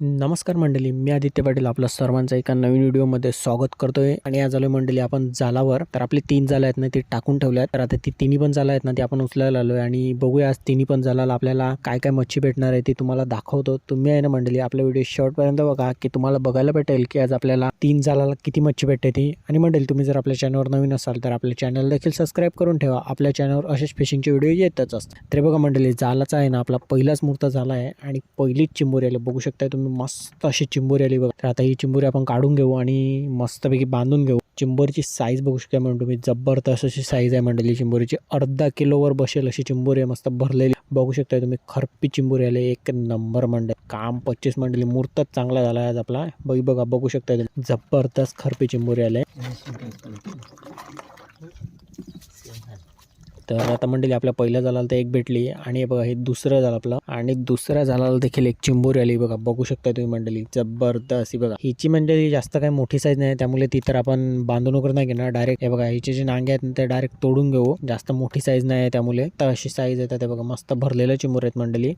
नमस्कार मंडळी मी आदित्य पाटील आपलं सर्वांचं एका नवीन व्हिडिओमध्ये स्वागत करतोय. आणि आज आलोय मंडळी आपण जालावर. तर आपली तीन जालं आहेत ना ती टाकून ठेवल्या आहेत तर आता ती तिन्ही पण जालं आहेत ना ती आपण उचलायला आलोय. आणि बघूया आज तिन्ही पण जालाला आपल्याला काय काय मच्छी भेटणार आहे ती तुम्हाला दाखवतो. तुम्ही आहे ना मंडळी आपला व्हिडिओ शेवटपर्यंत बघा की तुम्हाला बघायला भेटेल की आज आपल्याला तीन जालाला किती मच्छी भेटते ती. आणि मंडळी तुम्ही जर आपल्या चॅनलवर नवीन असाल तर आपल्या चॅनल देखील सबस्क्राईब करून ठेवा. आपल्या चॅनलवर असेच फिशिंगचे व्हिडिओ येतच असतात. तर बघा मंडळी जालाचा आहे ना आपला पहिलाच मूर्त झाला आहे. आणि पहिलीच चिंबोरी आली. बघू शकताय तुम्ही मस्त अशी चिंबोरी आली बघा. तर आता ही चिंबोरी आपण काढून घेऊ आणि मस्तपैकी बांधून घेऊ. चिंबोरीची साईज बघू शकता म्हणून तुम्ही. जबरदस्त अशी साईज आहे मंडळी चिंबोरीची. अर्धा किलोवर बसेल अशी चिंबोरी आहे मस्त भरलेली. बघू शकता तुम्ही खरपी चिंबोरी आली. एक नंबर मंडळी काम पच्चीस मंडळी मूर्तच चांगला झाला आहे आज आपला. बघ बघा बघू शकता तुम्ही. जबरदस्त खरपी चिंबोरी आले. तर आता मंडळी आपल्या पहिल्या झाला तर एक भेटली आणि हे बघा हे दुसरं झालं आपलं. आणि दुसऱ्या झाला देखील एक चिंबोरी आली बघा बघू शकता तुम्ही मंडळी. जबरदस्त बघा. हिची मंडळी जास्त काही मोठी साईज नाही त्यामुळे ती तर आपण बांधून वगैरे नाही घेणार. डायरेक्ट हे बघा हिचे जे नांगे आहेत ना ते डायरेक्ट तोडून घेऊ. जास्त मोठी साईज नाही आहे त्यामुळे. तर अशी साईज येतात ते बघा मस्त भरलेलं चिंबोरी आहेत मंडळी.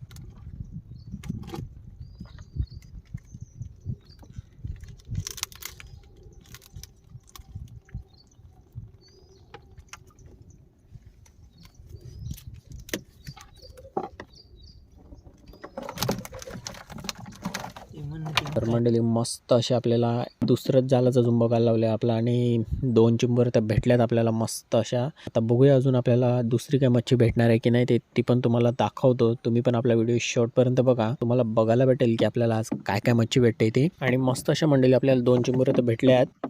तर मंडळी मस्त असे आपल्याला दुसरंच जालाचा अजून बघायला लावलं आहे आणि दोन चिंबर तर भेटल्यात आपल्याला मस्त अशा. आता बघूया अजून आपल्याला दुसरी काय मच्छी भेटणार आहे की नाही ते ती पण तुम्हाला दाखवतो. तुम्ही पण आपला व्हिडिओ शॉर्टपर्यंत बघा. तुम्हाला बघायला भेटेल की आपल्याला आज काय काय मच्छी भेटते ते. आणि मस्त अशा मंडळी आपल्याला दोन चिंबर तर भेटल्या आहेत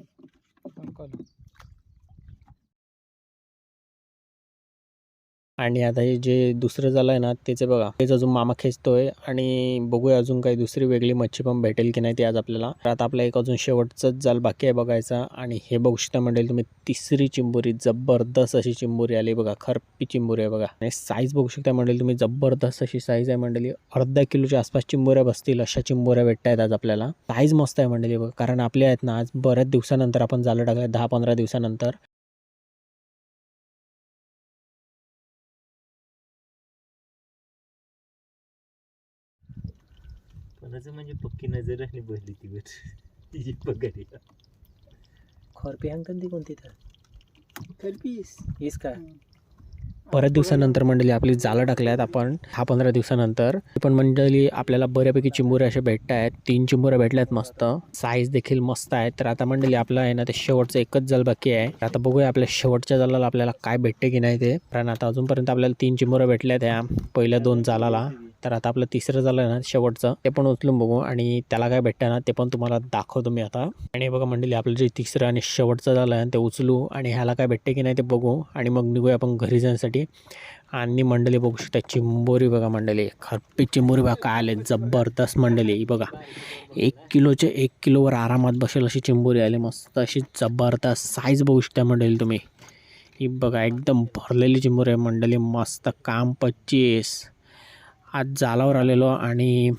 आणि आता हे जे दुसरं झालं आहे ना त्याचे बघा. तेच अजून मामा खेचतोय आणि बघूया अजून काही दुसरी वेगळी मच्छी पण भेटेल की नाही ती आज आपल्याला. तर आता आपला एक अजून शेवटचंच जाल बाकी आहे बघायचा आणि हे बघू शकता मंडळी तुम्ही तिसरी चिंबोरी जबरदस्त अशी चिंबोरी आली बघा. खरपी चिंबुरी आहे बघा. आणि साईज बघू शकता मंडळी तुम्ही जबरदस्त अशी साईज आहे मंडळी. अर्धा किलोच्या आसपास चिंबोऱ्या बसतील अशा चिंबोऱ्या भेटत आहेत आज आपल्याला. साईज मस्त आहे मंडळी बघा. कारण आपल्या आहेत ना आज बऱ्याच दिवसानंतर आपण जालं टाकलं दहा पंधरा दिवसानंतर. कोणाचं म्हणजे पक्की नजर आणि बसली ती वर तिची पगारी खरपी अंकन ती कोणती तर? खरपीस. हीच काय बऱ्याच दिवसानंतर मंडळी आपली जालं टाकल्यात आपण. दहा पंधरा दिवसानंतर. पण मंडळी आपल्याला बऱ्यापैकी चिंबोऱ्या अशा भेटत आहेत तीन चिंबोऱ्या भेटल्यात मस्त. साईज देखील मस्त आहे तर आता मंडळी आपलं आहे ना ते शेवटचं एकच जल बाकी आहे. आता बघूया आपल्या शेवटच्या जालाला आपल्याला काय भेटते की नाही ते. कारण आता अजूनपर्यंत आपल्याला तीन चिंबोऱ्या भेटल्या त्या पहिल्या दोन जालाला तर आता आपलं तिसरं झालं ना शेवटचं ते पण उचलून बघू आणि त्याला काय भेटतं ना ते पण तुम्हाला दाखवतो मी आता. आणि बघा मंडळी आपलं जे तिसरं आणि शेवटचं झालं आहे ते उचलू आणि ह्याला काय भेटते की नाही ते बघू आणि मग निघूया आपण घरी जाण्यासाठी. आणि मंडळी बघू शकता चिंबोरी बघा मंडळी खरपी चिंबोरी बघा काय आले जबरदस्त मंडळी ही बघा. एक किलोचे एक किलोवर आरामात बसेल अशी चिंबोरी आली मस्त अशी जबरदस्त साईज बघू शकता मंडळी तुम्ही. ही बघा एकदम भरलेली चिंबोरी आहे मंडळी मस्त काम पच्चीस. आज जालावर आलेलो आणि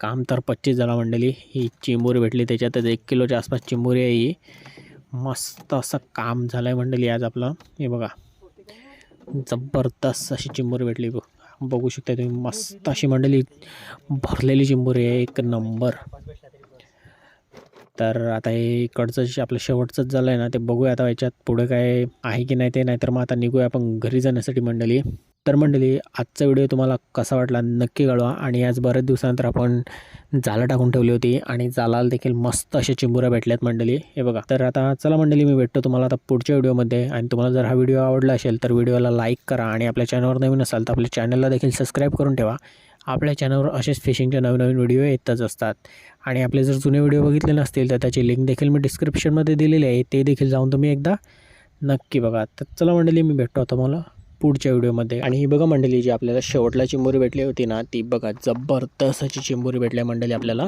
काम तर पच्चीस झाला मंडळी. ही चिंबोरी भेटली त्याच्यातच एक किलोच्या आसपास चिंबोरी आहे ही. मस्त असं काम झालं आहे मंडळी आज आपलं. हे बघा. जबरदस्त अशी चिंबोरी भेटली बघ. बघू शकता तुम्ही. मस्त अशी मंडळी भरलेली चिंबोरी आहे. एक नंबर. तर आता हे इकडचं जे आपलं शेवटचंच झालं आहे ना ते बघूया आता याच्यात पुढे काय आहे की नाही ते. नाहीतर मग आता निघूया आपण घरी जाण्यासाठी मंडळी. तर मंडळी आजचा व्हिडिओ तुम्हाला कसा वाटला नक्की कळवा आणि आज बऱ्याच दिवसानंतर आपण जाळं टाकून ठेवली होती आणि जालाला देखील मस्त अशा चिंबुऱ्या भेटल्यात मंडळी. हे बघा. तर आता चला मंडळी मी भेटतो तुम्हाला आता पुढच्या व्हिडिओमध्ये आणि तुम्हाला जर हा व्हिडिओ आवडला असेल तर व्हिडिओला लाईक करा आणि आपल्या चॅनलवर नवीन असाल तर आपल्या चॅनलला देखील सबस्क्राईब करून ठेवा. आपल्या चॅनलवर असेच फिशिंगचे नवीन नवीन व्हिडिओ येतच असतात. आणि आपले जर जुने व्हिडिओ बघितले नसतील तर त्याची लिंक देखील मी डिस्क्रिप्शनमध्ये दिलेली आहे. ते देखील जाऊन तुम्ही एकदा नक्की बघा. तर चला मंडळी मी भेटतो तुम्हाला मला पुढच्या व्हिडिओमध्ये. आणि ही बघा मंडळी जी आपल्याला शेवटला चिंबोरी भेटली होती ना ती बघा जबरदस्त अशी चिंबोरी भेटली मंडळी आपल्याला.